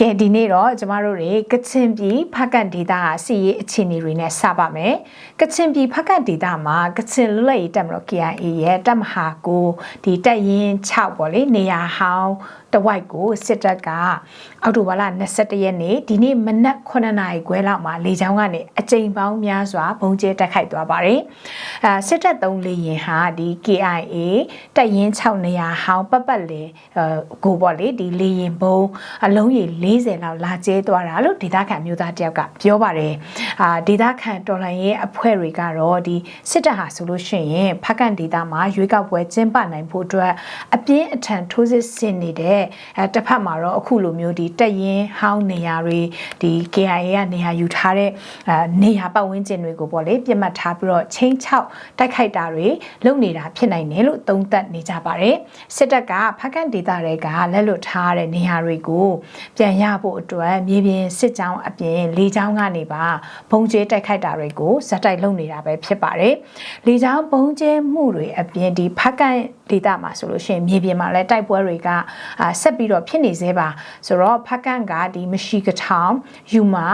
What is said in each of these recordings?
ကဲဒီနေ့တော့ကျမတို့တွေကချင်ပြည်ဖက်ကန်ဒေတာစီရေးအခြေအနေတွေနဲ့စပါမယ်ကချင်ပြည်ဖက်ကန်ဒေတာမှာကချင်လွတ်လပ်ရေးတပ်မတော် KIA ရဲ့တပ်မဟာကိုဒီတပ်ရင်း6ပေါ့လေနေရာဟောင်း တဝိုက်ကိုစစ်တပ်ကအောက်တိုဘာလ22ရက်နေ့ဒီနေ့မနက်9နာရီခွဲလောက်မှာလေကြောင်းကနေအကြိမ်ပေါင်းများစွာဘုံကျဲတက်ခိုက်သွားပါတယ်။အဲစစ်တပ်သုံးလေရင်ဟာဒီ KIA တပ်ရင်း6နေရာဟောင်းပတ်ပတ်လေကိုပေါ့လေဒီလေရင်ဘုံအလုံးကြီး40လောက်လာကျဲသွားတာလို့ဒေသခံမျိုးသားတယောက်ကပြောပါတယ်။ အာဒေသခံတော်လှန်ရေးအဖွဲ့တွေကတော့ဒီစစ်တပ်ဟာဆိုလို့ရှိရင်ဖက်ကန်ဒေသမှာရွေးကောက်ပွဲကျင်းပနိုင်ဖို့အတွက်အပြင်းအထန်ထိုးစစ်ဆင်နေတဲ့အဲတစ်ဖက်မှာတော့အခုလိုမျိုးဒီတက်ရင်ဟောင်းနေရာတွေဒီ KIA ကနေရာယူထားတဲ့အဲနေရာပတ်ဝန်းကျင်တွေကိုပေါ့လေပြစ်မှတ်ထားပြီးတော့ချင်းချောက်တိုက်ခိုက်တာတွေလုပ်နေတာဖြစ်နိုင်တယ်လို့သုံးသပ်နေကြပါတယ်စစ်တပ်ကဖက်ကန်ဒေသတွေကလက်လွတ်ထားတဲ့နေရာတွေကိုပြန်ရဖို့အတွက်မြေပြင်စစ်ကြောင်းအပြင်လေကြောင်းကနေပါဘုံကျဲတိုက်ခိုက်တာတွေကိုဇက်တိုက်လုပ်နေတာပဲဖြစ်ပါတယ်လေကြောင်းဘုံကျဲမှုတွေအပြင်ဒီဖက်ကန်ဒေသမှာဆိုလို့ရှိရင်မြေပြင်မှာလည်းတိုက်ပွဲတွေကအာဆက်ပြီးတော့ဖြစ်နေသေးပါဆိုတော့ဖက်ကန်ကဒီမရှိကထောင်ယူမာ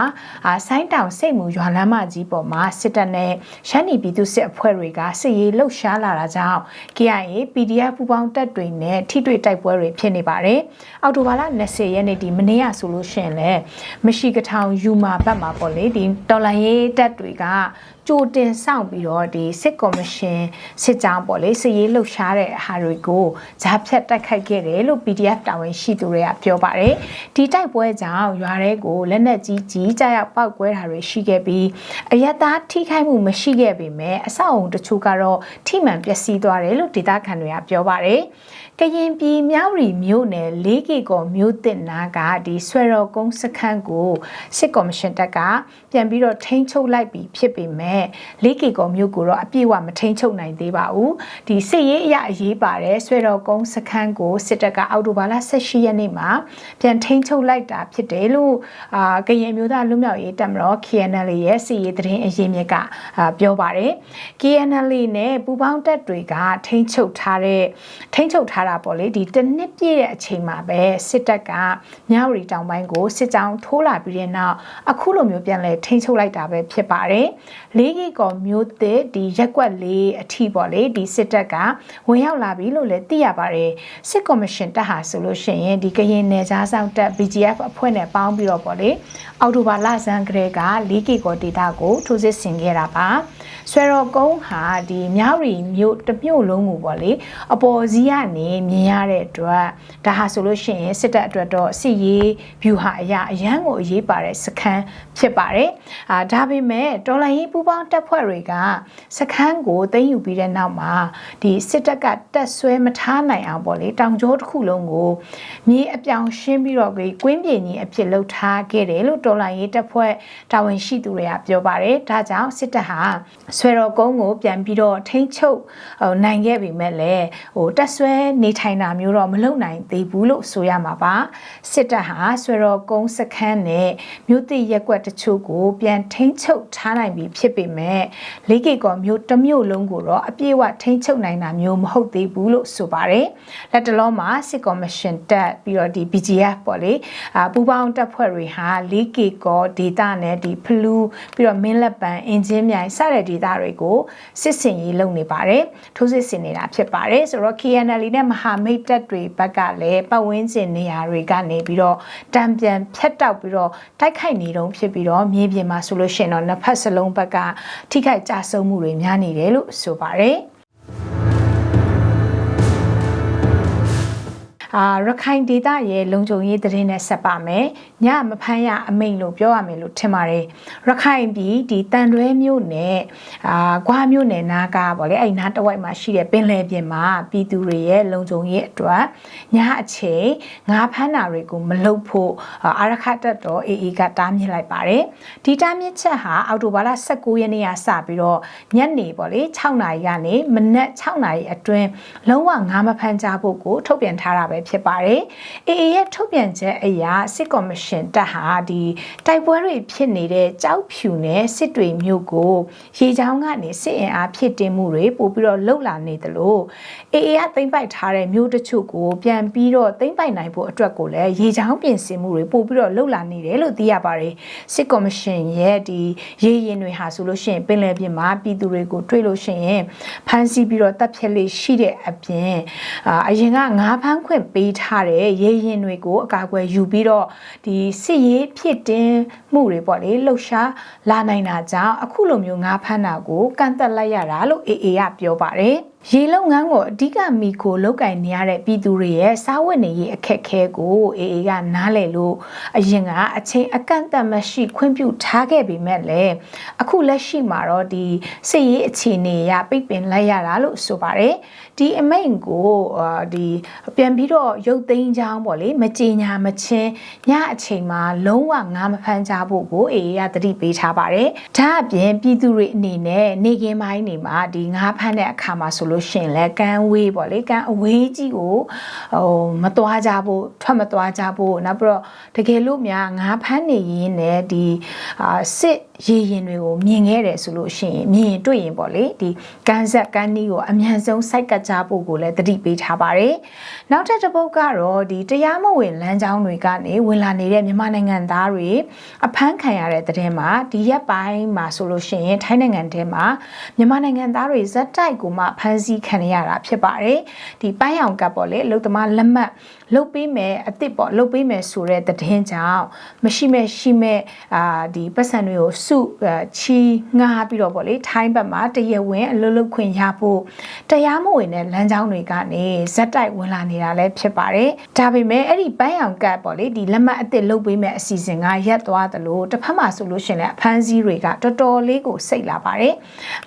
အာဆိုင်းတောင်စိတ်မူရွာလမ်းမကြီးပေါ်မှာစစ်တပ်နဲ့ရှမ်းနီပြည်သူစစ်အဖွဲ့တွေကစစ်ရေးလှုပ်ရှားလာတာကြောင့် KIA PDF ပူးပေါင်းတပ်တွေနဲ့ထိတွေ့တိုက်ပွဲတွေဖြစ်နေပါတယ်အောက်တိုဘာလ20ရက်နေ့ဒီမနေ့ကဆိုလို့ရှိရင်လည်းမရှိကထောင်ယူမာဘက်မှာပေါ့လေဒီတော်လန်ရေးတပ်တွေက ကြိုတင်ဆောင်ပြီးတော့ဒီစစ်ကော်မရှင်စစ်ကြောင်းပေါ့လေစစ်ရေးလှုပ်ရှားတဲ့ဟာတွေကိုဂျားဖြတ်တိုက်ခိုက်ခဲ့တယ်လို့ PDF တာဝန်ရှိသူတွေကပြောပါတယ်ဒီတိုက်ပွဲကြောင့်ရွာတွေကိုလက်နက်ကြီးကြီးကြရောက်ပောက်ကွဲတာတွေရှိခဲ့ပြီးအယက်သားထိခိုက်မှုမရှိခဲ့ပေမဲ့အဆောက်အုံတချို့ကတော့ထိမှန်ပျက်စီးသွားတယ်လို့ဒေသခံတွေကပြောပါတယ်ကရင်ပြည်မြောက်ရီမြို့နယ်၄ကီကောမြို့တင်နာကဒီဆွဲတော်ကုန်းစခန်းကိုစစ်ကော်မရှင်တပ်ကပြန်ပြီးတော့ထိန်းချုပ်လိုက်ပြီးဖြစ်ပေမဲ့၄ကီကောမြို့ကိုတော့အပြည့်အဝမထိန်းချုပ်နိုင်သေးပါဘူးဒီစစ်ရေးအရအရေးပါတယ်ဆွဲတော်ကုန်းစခန်းကိုစစ်တပ်ကအောက်တိုဘာလ18ရက်နေ့မှာပြန်ထိန်းချုပ်လိုက်တာဖြစ်တယ်လို့အာကရင်မျိုးသားလူမျိုးရေးတပ်မတော် KNL ရဲ့စစ်ရေးသတင်းအရင်းမြစ်ကပြောပါတယ် KNL နဲ့ပူပေါင်းတပ်တွေကထိန်းချုပ်ထားတဲ့ထိန်းချုပ်ထားတာပေါ့လေဒီတစ်နှစ်ပြည့်တဲ့အချိန်မှာပဲစစ်တပ်ကမြောက်ရီတောင်ပိုင်းကိုစစ်ကြောင်းထိုးလာပြီးတဲ့နောက်အခုလိုမျိုးပြန်လဲထိန်းချုပ်လိုက်တာပဲဖြစ်ပါတယ်လေးကီကောမျိုးသစ်ဒီရက်ကွက်လေးအထီပေါ့လေဒီစစ်တပ်ကဝင်ရောက်လာပြီလို့လည်းသိရပါတယ်စစ်ကော်မရှင်တပ်ဟာဆိုလို့ရှိရင်ဒီကရင်နယ်ခြားစောင့်တပ် BGF အဖွဲ့နဲ့ပေါင်းပြီးတော့ပေါ့လေအောက်တိုဘာလဆန်းကလေးကလေးကီကောဒေတာကိုထိုးစစ်ဆင်ခဲ့တာပါဆွဲတော်ကုန်းဟာဒီမြောက်ရီမြို့တမြို့လုံးကိုပေါ့လေအပေါ်စီးကနေမြင်ရတဲ့အတွက်ဒါဟာဆိုလို့ရှိရင်စစ်တပ်အတွက်တော့စစ်ရေး view ဟာအရာအရန်ကိုအရေးပါတဲ့စခန်းဖြစ်ပါတယ်အာဒါပေမဲ့တော်လိုင်းရေးပူးပေါင်းတပ်ဖွဲ့တွေကစခန်းကိုသိမ်းယူပြီးတဲ့နောက်မှာဒီစစ်တပ်ကတက်ဆွဲမထားနိုင်အောင်ပေါ့လေတောင်ကျောတစ်ခုလုံးကိုမြေအပြောင်ရှင်းပြီးတော့ကွင်းပြင်ကြီးအဖြစ်လှုပ်ထားခဲ့တယ်လို့တော်လိုင်းရေးတပ်ဖွဲ့တာဝန်ရှိသူတွေကပြောပါတယ်ဒါကြောင့်စစ်တပ်ဟာဆွဲတော်ကုန်းကိုပြန်ပြီးတော့ထိန်းချုပ်နိုင်ခဲ့ပြီမဲ့လည်းဟိုတက်ဆွဲနေထိုင်တာမျိုးတော့မလုပ်နိုင်သေးဘူးလို့ဆိုရမှာပါစစ်တပ်ဟာဆွဲတော်ကုန်းစခန်းနဲ့မြို့တိရက်ကွက်တချို့ကိုပြန်ထိန်းချုပ်ထားနိုင်ပြီဖြစ်ပေမဲ့လေးကေကောမြို့တစ်မြို့လုံးကိုတော့အပြည့်အဝထိန်းချုပ်နိုင်တာမျိုးမဟုတ်သေးဘူးလို့ဆိုပါတယ်လက်တလုံးမှာစစ်ကော်မရှင်တက်ပြီးတော့ဒီ BGF ပေါ့လေအာပူပေါင်းတပ်ဖွဲ့တွေဟာလေးကေကောဒေတာနဲ့ဒီဖလူးပြီးတော့မင်းလက်ပံအင်ဂျင်မြိုင်စတဲ့ဒေတာတွေကိုစစ်စင်ရေးလုပ်နေပါတယ်ထိုးစစ်ဆင်နေတာဖြစ်ပါတယ်ဆိုတော့ KNL နဲ့မဟာမိတ်တပ်တွေဘက်ကလည်းပတ်ဝန်းကျင်နေရာတွေကနေပြီးတော့တံပြန်ဖြတ်တောက်ပြီးတော့တိုက်ခိုက်နေတုံးဖြစ်ပြီးတော့မြေပြင်မှာဆိုလို့ရှိရင်တော့နှစ်ဖက်စလုံးဘက်ကထိခိုက်ကြဆုံးမှုတွေများနေတယ်လို့ဆိုပါတယ် အာရခိုင်ဒေသရဲ့လုံခြုံရေးသတင်းနဲ့ဆက်ပါမယ်ညမဖမ်းရအမိန်လို့ပြောရမယ်လို့ထင်ပါတယ်ရခိုင်ပြည်ဒီတန်တွဲမြို့နယ်အာဂွားမြို့နယ်နားကပေါ့လေအဲ့နားတဝိုက်မှာရှိတဲ့ပင်လယ်ပြင်မှာပြည်သူတွေရဲ့လုံခြုံရေးအတွက်ညအချိန်ငါးဖမ်းတာတွေကိုမလုပ်ဖို့အာရခတ်တော် AA ကတားမြစ်လိုက်ပါတယ်ဒီတားမြစ်ချက်ဟာအောက်တိုဘာလ19ရက်နေ့ကစပြီးတော့ညနေပေါ့လေ6နာရီကနေမနက်6နာရီအတွင်းလုံးဝငါးမဖမ်းကြဖို့ကိုထုတ်ပြန်ထားတာပဲဖြစ်ပါတယ်။ AA ရဲ့ထုတ်ပြန်ချက်အရစစ်ကော်မရှင်တပ်ဟာဒီတိုက်ပွဲတွေဖြစ်နေတဲ့ကြောက်ဖြူနဲ့စစ်တွေမြို့ကိုရေချောင်းကနေစစ်အင်အားဖြစ်တင်မှုတွေပို့ပြီးတော့လှုပ်လာနေတယ်လို့ AA ကသိမ့်ပိုက်ထားတဲ့မြို့တချို့ကိုပြန်ပြီးတော့သိမ့်ပိုက်နိုင်ဖို့အတွက်ကိုလည်းရေချောင်းပြင်ဆင်မှုတွေပို့ပြီးတော့လှုပ်လာနေတယ်လို့သိရပါတယ်စစ်ကော်မရှင်ရဲ့ဒီရေရင်တွေဟာဆိုလို့ရှိရင်ပင်လယ်ပြင်မှာပြည်သူတွေကိုတွေ့လို့ရှိရင်ဖမ်းဆီးပြီးတော့တပ်ဖြတ်လေးရှိတဲ့အပြင်အာအရင်ကငါးဖမ်းခွင့်ပေးထားတဲ့ရေရင်တွေကိုအကာအကွယ်ယူပြီးတော့ဒီစစ်ရေးဖြစ်တင်မှုတွေပေါ့လေလှုပ်ရှားလာနိုင်တာကြောင့်အခုလိုမျိုးငါးဖမ်းတာကိုကန့်သက်လိုက်ရတာလို့ AA ကပြောပါတယ် ရေလုံငန်းကိုအဓိကမိခိုလောက်ကင်နေရတဲ့ပြည်သူတွေရဲ့စားဝတ်နေရေးအခက်အခဲကိုအေအေကနားလည်လို့အရင်ကအချိန်အကန့်အသတ်မရှိခွင့်ပြုထားခဲ့ပေမဲ့လည်းအခုလက်ရှိမှာတော့ဒီစစ်ရေးအခြေအနေအရပိတ်ပင်လိုက်ရတာလို့ဆိုပါတယ်ဒီအမိန့်ကိုအာဒီပြန်ပြီးတော့ရုပ်သိမ်းကြောင်းပေါ့လေမကြေညာမချင်းညအချိန်မှာလုံးဝငါမဖမ်းကြဖို့ကိုအေအေကသတိပေးထားပါတယ်ဒါအပြင်ပြည်သူတွေအနေနဲ့နေကင်းပိုင်းနေမှာဒီငါဖမ်းတဲ့အခါမှာဆိုလို့ရှိရင်လဲကန်းဝေးပေါ့လေကန်းအဝေးကြီးကိုဟိုမသွားကြဖို့ထွက်မသွားကြဖို့နောက်ပြီးတော့တကယ်လို့များငါဖမ်းနေရင်းနဲ့ဒီအာစစ်ရေရင်တွေကိုမြင်ခဲ့တယ်ဆိုလို့ရှိရင်မြင်တွေ့ရင်ပေါ့လေဒီကန်းဆက်ကန်းနီးကိုအမြန်ဆုံးစိုက်ကကြဖို့ကိုလည်းတတိပေးထားပါတယ်နောက်ထပ်တစ်ပုတ်ကတော့ဒီတရားမဝင်လမ်းကြောင်းတွေကနေဝင်လာနေတဲ့မြန်မာနိုင်ငံသားတွေအဖမ်းခံရတဲ့တဲ့မှာဒီရက်ပိုင်းမှာဆိုလို့ရှိရင်ထိုင်းနိုင်ငံထဲမှာမြန်မာနိုင်ငံသားတွေဇက်တိုက်ကိုမှဖမ်းဆီးခံရတာဖြစ်ပါတယ်ဒီပန်းရောင်ကပ်ပေါ့လေအလုသမားလက်မှတ်လုတ်ပေးမယ်အစ်စ်ပေါ့လုတ်ပေးမယ်ဆိုတဲ့သတင်းကြောင့်မရှိမဲ့ရှိမဲ့အာဒီပတ်စံတွေကိုစုချီငှားပြီးတော့ပေါ့လေထိုင်းဘက်မှာတရဝင်းအလုလုခွင့်ရဖို့တရားမဝင်တဲ့လမ်းကြောင်းတွေကနေဇက်တိုက်ဝင်လာနေတာလည်းဖြစ်ပါတယ်ဒါပေမဲ့အဲ့ဒီပန်းရောင်ကပ်ပေါ့လေဒီလက်မှတ်အစ်စ်လုတ်ပေးမယ်အစီအစဉ်ကရက်သွားသလိုတစ်ဖက်မှာဆိုလို့ရှိရင်လည်းအဖမ်းစည်းတွေကတော်တော်လေးကိုစိတ်လာပါတယ်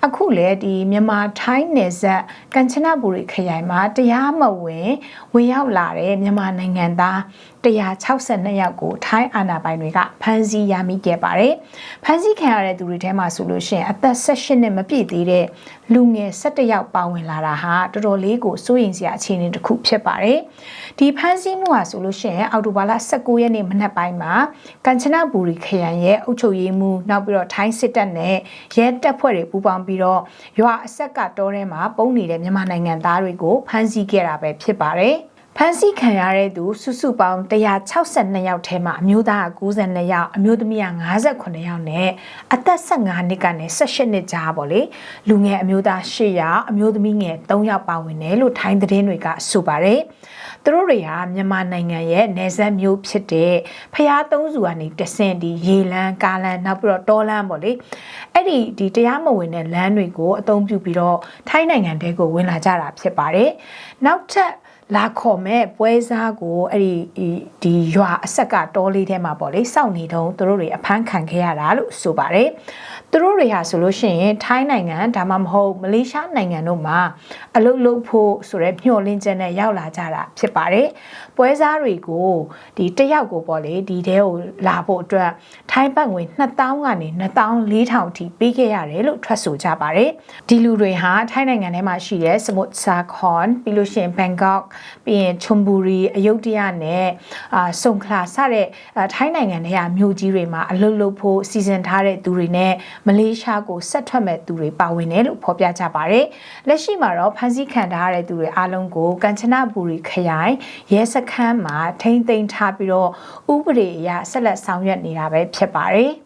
အခုလည်းဒီမြန်မာထိုင်းနယ်စပ်ကန်ချနဘူရီခရိုင်မှာတရားမဝင်ဝင်ရောက်လာတဲ့မြန်မာနိုင်ငံသား162ယောက်ကိုထိုင်းအာဏာပိုင်တွေကဖမ်းဆီးရမိခဲ့ပါတယ်။ဖမ်းဆီးခံရတဲ့သူတွေထဲမှာဆိုလို့ရှိရင်အသက်18နှစ်မပြည့်သေးတဲ့လူငယ်17ယောက်ပါဝင်လာတာဟာတော်တော်လေးကိုစိုးရိမ်စရာအခြေအနေတစ်ခုဖြစ်ပါတယ်။ဒီဖမ်းဆီးမှုဟာဆိုလို့ရှိရင်အော်တိုဘာလ19ရက်နေ့မနက်ပိုင်းမှာကန်ချနဘူရီခရိုင်ရဲ့အုပ်ချုပ်ရေးမှူးနောက်ပြီးတော့ထိုင်းစစ်တပ်နဲ့ရဲတပ်ဖွဲ့တွေပူးပေါင်းပြီးတော့ရွာအဆက်ကတောထဲမှာပုံနေတဲ့မြန်မာနိုင်ငံသားတွေကိုဖမ်းဆီးခဲ့တာပဲဖြစ်ပါတယ်။ ဖမ်းဆီးခံရတဲ့သူစုစုပေါင်း162ယောက်ထဲမှာအမျိုးသားက92ယောက်အမျိုးသမီးက58ယောက်နဲ့အသက်15နှစ်ကနေ18နှစ်ကြားပေါ့လေလူငယ်အမျိုးသား8ယောက်အမျိုးသမီးငယ်3ယောက်ပါဝင်တယ်လို့ထိုင်းသတင်းတွေကဆိုပါတယ်သူတို့တွေဟာမြန်မာနိုင်ငံရဲ့နယ်စပ်မျိုးဖြစ်တဲ့ဖျားသုံးစုကနေတဆင့်ဒီရေလန်းကားလန်းနောက်ပြီးတော့တောလန်းပေါ့လေအဲ့ဒီဒီတရားမဝင်တဲ့လမ်းတွေကိုအသုံးပြုပြီးတော့ထိုင်းနိုင်ငံတဲကိုဝင်လာကြတာဖြစ်ပါတယ်နောက်ထပ် လာခေါ်မဲ့ပွဲစားကိုအဲ့ဒီဒီရွာအဆက်ကတောလေးထဲမှာပေါ့လေစောင့်နေတုန်းသူတို့တွေအဖမ်းခံခဲ့ရတာလို့ဆိုပါတယ်သူတို့တွေဟာဆိုလို့ရှိရင်ထိုင်းနိုင်ငံဒါမှမဟုတ်မလေးရှားနိုင်ငံတို့မှာအလုပ်လုပ်ဖို့ဆိုရဲမျှော်လင့်ချက်နဲ့ရောက်လာကြတာဖြစ်ပါတယ်ပွဲစားတွေကိုဒီတယောက်ကိုပေါ့လေဒီတဲကိုလာဖို့အတွက်ထိုင်းဘတ်ငွေ2000ကနေ2400အထိပေးခဲ့ရတယ်လို့ထွက်ဆိုကြပါတယ်ဒီလူတွေဟာထိုင်းနိုင်ငံထဲမှာရှိတဲ့စမုတ်ဆာခွန်ပြီးလို့ရှိရင်ဘန်ကောက်ပြီးရင်ချွန်ဘူရီအယုဒ္ဓယနဲ့အာဆုံခလာစတဲ့ထိုင်းနိုင်ငံတွေကမြို့ကြီးတွေမှာအလုပ်လုပ်ဖို့စီစဉ်ထားတဲ့သူတွေနဲ့မလေးရှားကိုဆက်ထွက်မဲ့သူတွေပါဝင်တယ်လို့ဖော်ပြကြပါတယ်လက်ရှိမှာတော့ဖမ်းဆီးခံထားရတဲ့သူတွေအားလုံးကိုကန်ချနာဘူရီခရိုင်ရဲစခန်းမှာထိမ့်သိမ်းထားပြီးတော့ဥပဒေအရဆက်လက်ဆောင်ရွက်နေတာပဲဖြစ်ပါတယ်